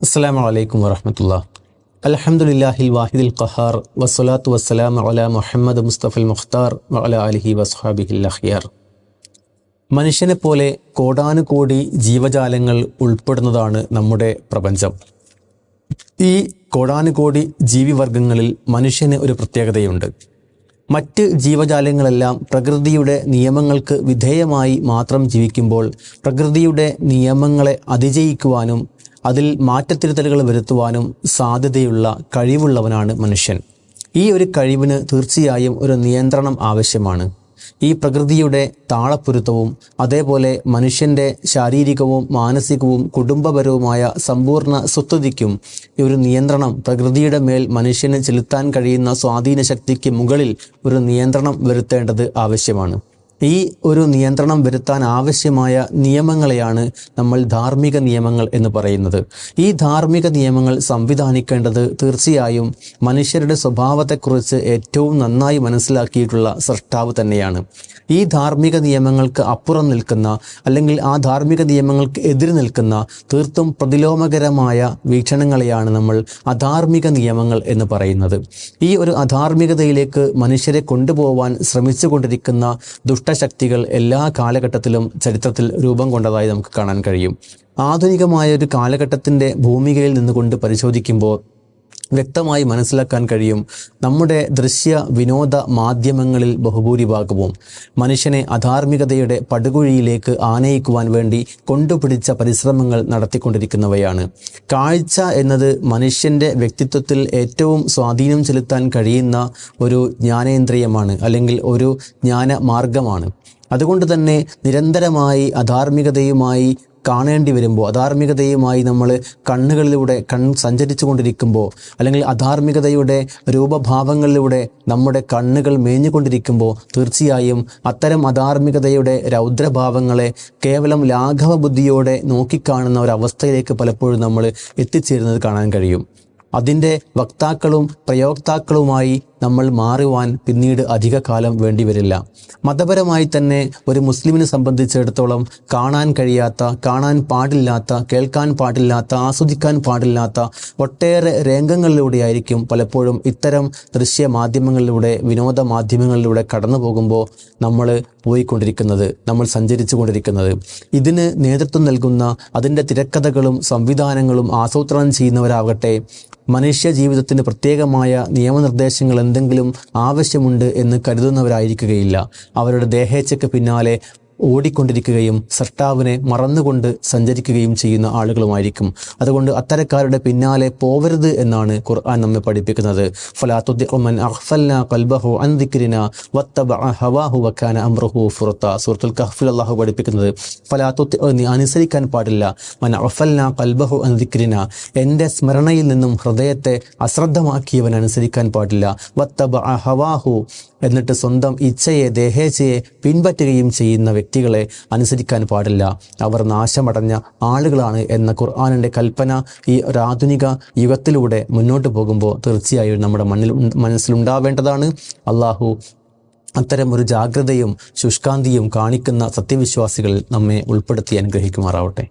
അസ്സാം വലൈക്കും വറഹമത്തുള്ള അലഹമുല്ലാഹിൽ വാഹിദിൽ ഖഹാർ വസ്സലാത്തു വസ്സലാം അല മുഹമ്മദ് മുസ്തഫൽ മുഖ്താർ വല അലിഹി വസ്ഹാബിഹിൽ അഹിയാർ മനുഷ്യനെ പോലെ കോടാനുകോടി ജീവജാലങ്ങൾ ഉൾപ്പെടുന്നതാണ് നമ്മുടെ പ്രപഞ്ചം. ഈ കോടാനുകോടി ജീവിവർഗങ്ങളിൽ മനുഷ്യന് ഒരു പ്രത്യേകതയുണ്ട്. മറ്റ് ജീവജാലങ്ങളെല്ലാം പ്രകൃതിയുടെ നിയമങ്ങൾക്ക് വിധേയമായി മാത്രം ജീവിക്കുമ്പോൾ പ്രകൃതിയുടെ നിയമങ്ങളെ അതിജയിക്കുവാനും അതിൽ മാറ്റത്തിരുത്തലുകൾ വരുത്തുവാനും സാധ്യതയുള്ള കഴിവുള്ളവനാണ് മനുഷ്യൻ. ഈ ഒരു കഴിവിന് തീർച്ചയായും ഒരു നിയന്ത്രണം ആവശ്യമാണ്. ഈ പ്രകൃതിയുടെ താളപ്പൊരുത്തവും അതേപോലെ മനുഷ്യന്റെ ശാരീരികവും മാനസികവും കുടുംബപരവുമായ സമ്പൂർണ സ്വത്വതിക്കും ഒരു നിയന്ത്രണം പ്രകൃതിയുടെ മേൽ മനുഷ്യന് ചെലുത്താൻ കഴിയുന്ന സ്വാധീന ശക്തിക്ക് മുകളിൽ ഒരു നിയന്ത്രണം വരുത്തേണ്ടത് ആവശ്യമാണ്. ഈ ഒരു നിയന്ത്രണം വരുത്താൻ ആവശ്യമായ നിയമങ്ങളെയാണ് നമ്മൾ ധാർമ്മിക നിയമങ്ങൾ എന്ന് പറയുന്നത്. ഈ ധാർമ്മിക നിയമങ്ങൾ സംവിധാനിക്കേണ്ടത് തീർച്ചയായും മനുഷ്യരുടെ സ്വഭാവത്തെക്കുറിച്ച് ഏറ്റവും നന്നായി മനസ്സിലാക്കിയിട്ടുള്ള സൃഷ്ടാവ് തന്നെയാണ്. ഈ ധാർമ്മിക നിയമങ്ങൾക്ക് അപ്പുറം നിൽക്കുന്ന അല്ലെങ്കിൽ ആ ധാർമ്മിക നിയമങ്ങൾക്ക് എതിര് നിൽക്കുന്ന തീർത്തും പ്രതിലോമകരമായ വീക്ഷണങ്ങളെയാണ് നമ്മൾ അധാർമിക നിയമങ്ങൾ എന്ന് പറയുന്നത്. ഈ ഒരു അധാർമികതയിലേക്ക് മനുഷ്യരെ കൊണ്ടുപോകാൻ ശ്രമിച്ചുകൊണ്ടിരിക്കുന്ന ദുഷ്ടശക്തികൾ എല്ലാ കാലഘട്ടത്തിലും ചരിത്രത്തിൽ രൂപം കൊണ്ടതായി നമുക്ക് കാണാൻ കഴിയും. ആധുനികമായ ഒരു കാലഘട്ടത്തിന്റെ ഭൂമികയിൽ നിന്നുകൊണ്ട് പരിശോധിക്കുമ്പോൾ വ്യക്തമായി മനസ്സിലാക്കാൻ കഴിയും. നമ്മുടെ ദൃശ്യ വിനോദ മാധ്യമങ്ങളിൽ ബഹുഭൂരിഭാഗവും മനുഷ്യനെ അധാർമികതയുടെ പടുകുഴിയിലേക്ക് ആനയിക്കുവാൻ വേണ്ടി കൊണ്ടുപിടിച്ച പരിശ്രമങ്ങൾ നടത്തിക്കൊണ്ടിരിക്കുന്നവയാണ്. കാഴ്ച എന്നത് മനുഷ്യന്റെ വ്യക്തിത്വത്തിൽ ഏറ്റവും സ്വാധീനം ചെലുത്താൻ കഴിയുന്ന ഒരു ജ്ഞാനേന്ദ്രിയമാണ് അല്ലെങ്കിൽ ഒരു ജ്ഞാന മാർഗമാണ് അതുകൊണ്ട് തന്നെ നിരന്തരമായി അധാർമികതയുമായി കാണേണ്ടി വരുമ്പോൾ അധാർമികതയുമായി നമ്മൾ കണ്ണുകളിലൂടെ കൺ സഞ്ചരിച്ചു കൊണ്ടിരിക്കുമ്പോൾ അല്ലെങ്കിൽ അധാർമികതയുടെ രൂപഭാവങ്ങളിലൂടെ നമ്മുടെ കണ്ണുകൾ മേഞ്ഞുകൊണ്ടിരിക്കുമ്പോൾ തീർച്ചയായും അത്തരം അധാർമികതയുടെ രൗദ്രഭാവങ്ങളെ കേവലം ലാഘവ ബുദ്ധിയോടെ നോക്കിക്കാണുന്ന ഒരവസ്ഥയിലേക്ക് പലപ്പോഴും നമ്മൾ എത്തിച്ചേരുന്നത് കാണാൻ കഴിയും. അതിന്റെ വക്താക്കളും പ്രയോക്താക്കളുമായി നമ്മൾ മാറുവാൻ പിന്നീട് അധിക കാലം വേണ്ടിവരില്ല. മതപരമായി തന്നെ ഒരു മുസ്ലിമിനെ സംബന്ധിച്ചിടത്തോളം കാണാൻ കഴിയാത്ത കാണാൻ പാടില്ലാത്ത കേൾക്കാൻ പാടില്ലാത്ത ആസ്വദിക്കാൻ പാടില്ലാത്ത ഒട്ടേറെ രംഗങ്ങളിലൂടെയായിരിക്കും പലപ്പോഴും ഇത്തരം ദൃശ്യ മാധ്യമങ്ങളിലൂടെ വിനോദ മാധ്യമങ്ങളിലൂടെ കടന്നു പോകുമ്പോൾ നമ്മൾ പോയിക്കൊണ്ടിരിക്കുന്നത് നമ്മൾ സഞ്ചരിച്ചു കൊണ്ടിരിക്കുന്നത് ഇതിന് നേതൃത്വം നൽകുന്ന അതിന്റെ തിരക്കഥകളും സംവിധാനങ്ങളും ആസൂത്രണം ചെയ്യുന്നവരാകട്ടെ മനുഷ്യ ജീവിതത്തിന് പ്രത്യേകമായ നിയമനിർദ്ദേശങ്ങൾ എന്തെങ്കിലും ആവശ്യമുണ്ട് എന്ന് കരുതുന്നവരായിരിക്കുകയില്ല. അവരുടെ ദേഹേച്ഛയ്ക്ക് പിന്നാലെ ഓടിക്കൊണ്ടിരിക്കുകയും സർട്ടാവിനെ മറന്നുകൊണ്ട് സഞ്ചരിക്കുകയും ചെയ്യുന്ന ആളുകളുമായിരിക്കും. അതുകൊണ്ട് അത്തരക്കാരുടെ പിന്നാലെ പോവരുത് എന്നാണ് ഖുർആൻ നമ്മെ പഠിപ്പിക്കുന്നത്. പഠിപ്പിക്കുന്നത് അനുസരിക്കാൻ പാടില്ല. മൻ സ്മരണയിൽ നിന്നും ഹൃദയത്തെ അശ്രദ്ധമാക്കിയവൻ അനുസരിക്കാൻ പാടില്ല. വത്തബഅ ഹവാഹു എന്നിട്ട് സ്വന്തം ഇച്ഛയെ ദേഹേച്ഛയെ പിൻപറ്റുകയും ചെയ്യുന്ന വ്യക്തികളെ അനുസരിക്കാൻ പാടില്ല. അവർ നാശമടഞ്ഞ ആളുകളാണ് എന്ന ഖുർആാനിന്റെ കൽപ്പന ഈ ഒരു ആധുനിക യുഗത്തിലൂടെ മുന്നോട്ട് പോകുമ്പോൾ തീർച്ചയായും നമ്മുടെ മണ്ണിൽ മനസ്സിലുണ്ടാവേണ്ടതാണ്. അള്ളാഹു അത്തരം ഒരു ജാഗ്രതയും ശുഷ്കാന്തിയും കാണിക്കുന്ന സത്യവിശ്വാസികളിൽ നമ്മെ ഉൾപ്പെടുത്തി അനുഗ്രഹിക്കുമാറാവട്ടെ.